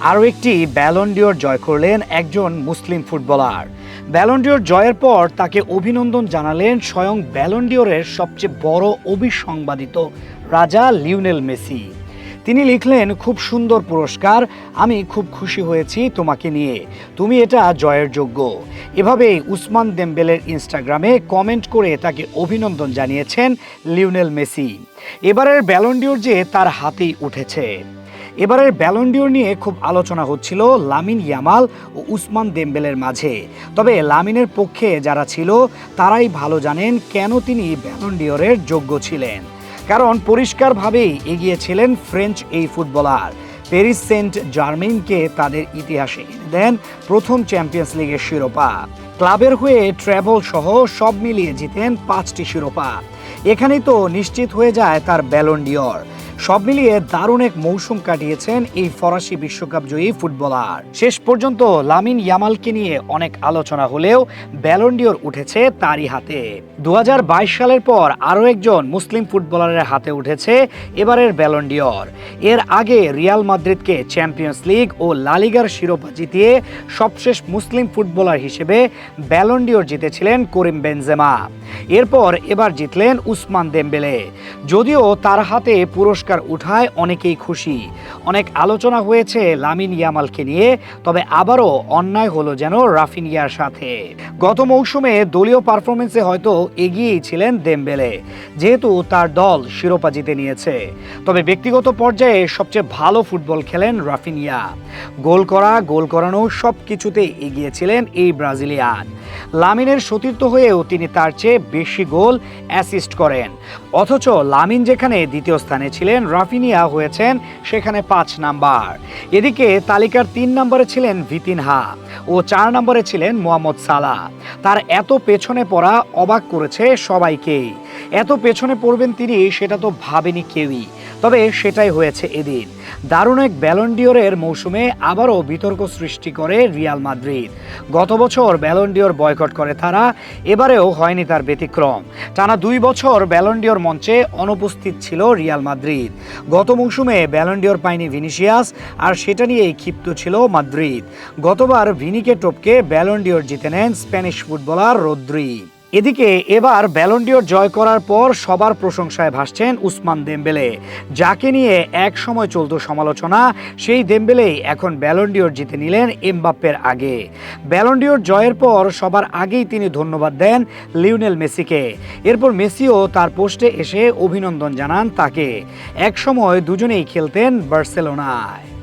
আরও একটি ব্যালন্ডিওর জয় করলেন একজন মুসলিম ফুটবলার। ব্যালন্ডিওর জয়ের পর তাকে অভিনন্দন জানালেন স্বয়ং ব্যালন্ডিওরের সবচেয়ে বড় অবিসংবাদিত রাজা লিওনেল মেসি। তিনি লিখলেন, খুব সুন্দর পুরস্কার, আমি খুব খুশি হয়েছি তোমাকে নিয়ে। তুমি এটা জয়ের যোগ্য। এভাবেই উসমান দেম্বেলের ইনস্টাগ্রামে কমেন্ট করে তাকে অভিনন্দন জানিয়েছেন লিওনেল মেসি। এবারের ব্যালন্ডিওর যে তার হাতেই উঠেছে। এবারের ব্যালন্ডিওর নিয়ে খুব আলোচনা হচ্ছিল লামিন ইয়ামাল ও উসমান দেম্বেলের মাঝে। তবে লামিনের পক্ষে যারা ছিল, তারাই ভালো জানেন কেন তিনি ব্যালন্ডিওরের যোগ্য ছিলেন। কারণ পরিষ্কারভাবেই এগিয়েছিলেন ফ্রেঞ্চ এই ফুটবলার। প্যারিস সেন্ট জার্মেইনকে তাদের ইতিহাসে দেন প্রথম চ্যাম্পিয়ন্স লিগের শিরোপা। ক্লাবের হয়ে ট্র্যাভেল সহ সব মিলিয়ে জিতেন পাঁচটি শিরোপা। এখানেই তো নিশ্চিত হয়ে যায় তার ব্যালন্ডিয়র সব মিলিয়ে দারুণ এক মৌসুম কাটিয়েছেন এই ফরাসি বিশ্বকাপ জয়ী ফুটবলার। শেষ পর্যন্ত লামিন ইয়ামালকে নিয়ে অনেক আলোচনা হলেও ব্যালন্ডিওর উঠেছে তারই হাতে। দুহাজার বাইশ সালের পর আরও একজন মুসলিম ফুটবলারের হাতে উঠেছে এবারের ব্যালন্ডিওর এর আগে রিয়াল মাদ্রিদকে চ্যাম্পিয়ন্স লিগ ও লালিগার শিরোপা জিতিয়ে সবশেষ মুসলিম ফুটবলার হিসেবে ব্যালন্ডিওর জিতেছিলেন করিম বেনজেমা। এরপর এবার জিতলেন উসমান দেম্বেলে। যদিও তার হাতে পুরস্কার উঠায় অনেকেই খুশি। অনেক আলোচনা হয়েছে লামিন ইয়ামালকে নিয়ে, তবে আবারও অন্যায় হলো যেন রাফিনিয়ার সাথে। গত মৌসুমে দলীয় পারফরমেন্সে হয়তো এগিয়েই ছিলেন দেমবেলে, যেহেতু তার দল শিরোপা জিতে নিয়েছে। তবে ব্যক্তিগত পর্যায়ে সবচেয়ে ভালো ফুটবল খেলেন রাফিনিয়া। গোল করা, গোল করানো সব কিছুতেই এগিয়েছিলেন এই ব্রাজিলিয়ান। লামিনের সতীর্থ হয়েও তিনি তার চেয়ে বেশি গোল, অ্যাসিস্ট করেন। অথচ লামিন যেখানে দ্বিতীয় স্থানে ছিলেন, রাফিনিয়া হয়েছেন সেখানে পাঁচ নাম্বার। এদিকে তালিকার তিন নম্বরে ছিলেন ভিতিনহা ও চার নম্বরে ছিলেন মোহাম্মদ সালা তার এত পেছনে পড়া অবাক করেছে সবাইকেই। এত পেছনে পড়বেন তিনি, সেটা তো ভাবেনি কেউই। তবে সেটাই হয়েছে এদিন। দারুণ এক ব্যালন্ডিওরের মৌসুমে আবারও বিতর্ক সৃষ্টি করে রিয়াল মাদ্রিদ। গত বছর ব্যালন্ডিওর বয়কট করে তারা, এবারেও হয়নি তার ব্যতিক্রম। টানা দুই বছর ব্যালন্ডিওর মঞ্চে অনুপস্থিত ছিল রিয়াল মাদ্রিদ। গত মৌসুমে ব্যালন্ডিওর পায়নি ভিনিসিয়াস, আর সেটা নিয়েই ক্ষিপ্ত ছিল মাদ্রিদ। গতবার ভিনিকে টপকে ব্যালন্ডিওর জিতে নেন স্প্যানিশ ফুটবলার রদ্রি। এদিকে এবার ব্যালন্ডিওর জয় করার পর সবার প্রশংসায় ভাসছেন উসমান দেমবেলে। যাকে নিয়ে এক সময় চলতো সমালোচনা, সেই দেম্বেলেই এখন ব্যালন্ডিওর জিতে নিলেন এমবাপ্পের আগে। ব্যালন্ডিওর জয়ের পর সবার আগেই তিনি ধন্যবাদ দেন লিওনেল মেসিকে। এরপর মেসিও তার পোস্টে এসে অভিনন্দন জানান তাকে। এক সময় দুজনেই খেলতেন বার্সেলোনায়।